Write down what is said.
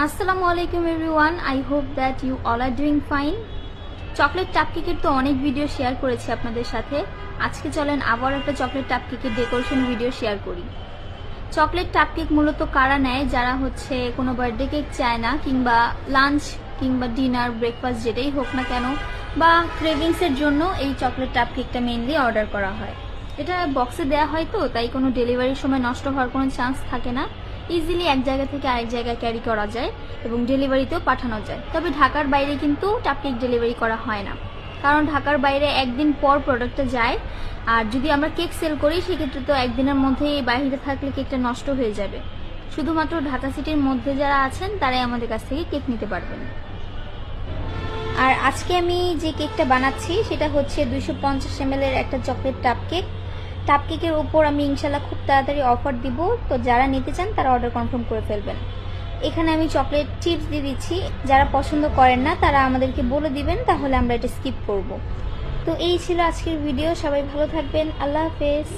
আসসালামু আলাইকুম everyone I hope that you all are doing fine chocolate টাপকেকের তো অনেক ভিডিও শেয়ার করেছি আপনাদের সাথে। আজকে চলেন আবার একটা চকলেট টাপকেকের ডেকোরেশন ভিডিও শেয়ার করি। চকলেট টাপকেক মূলত কারা নেয়? যারা হচ্ছে কোনো বার্থডে কেক চায় না, কিংবা লাঞ্চ কিংবা ডিনার ব্রেকফাস্ট যেটাই হোক না কেন, বা ক্রেভিংসের জন্য এই চকলেট টাপকেকটা মেইনলি অর্ডার করা হয়। এটা বক্সে দেওয়া হয় তো, তাই কোনো ডেলিভারির সময় নষ্ট হওয়ার কোনো চান্স থাকে না। ইজিলি এক জায়গা থেকে আরেক জায়গায় ক্যারি করা যায় এবং ডেলিভারিতেও পাঠানো যায়। তবে ঢাকার বাইরে কিন্তু টাপকেক ডেলিভারি করা হয় না। কারণ ঢাকার বাইরে একদিন পর প্রোডাক্টটা যায়, আর যদি আমরা কেক সেল করি, সেক্ষেত্রে তো একদিনের মধ্যেই বাইরে থাকলে কেকটা নষ্ট হয়ে যাবে। শুধুমাত্র ঢাকা সিটির মধ্যে যারা আছেন, তারাই আমাদের কাছ থেকে কেক নিতে পারবেন। আর আজকে আমি যে কেকটা বানাচ্ছি, সেটা হচ্ছে দুইশো পঞ্চাশ এর একটা চকলেট টাপ কেক টাপ কেকের উপর আমি ইনশাল্লাহ খুব তাড়াতাড়ি অফার দিব। তো যারা নিতে চান, তারা অর্ডার কনফার্ম করে ফেলবেন। এখানে আমি চকলেট চিপস দিয়ে দিচ্ছি। যারা পছন্দ করেন না, তারা আমাদেরকে বলে দিবেন, তাহলে আমরা এটা স্কিপ করব। তো এই ছিল আজকের ভিডিও সবাই ভালো থাকবেন। আল্লাহ হাফেজ।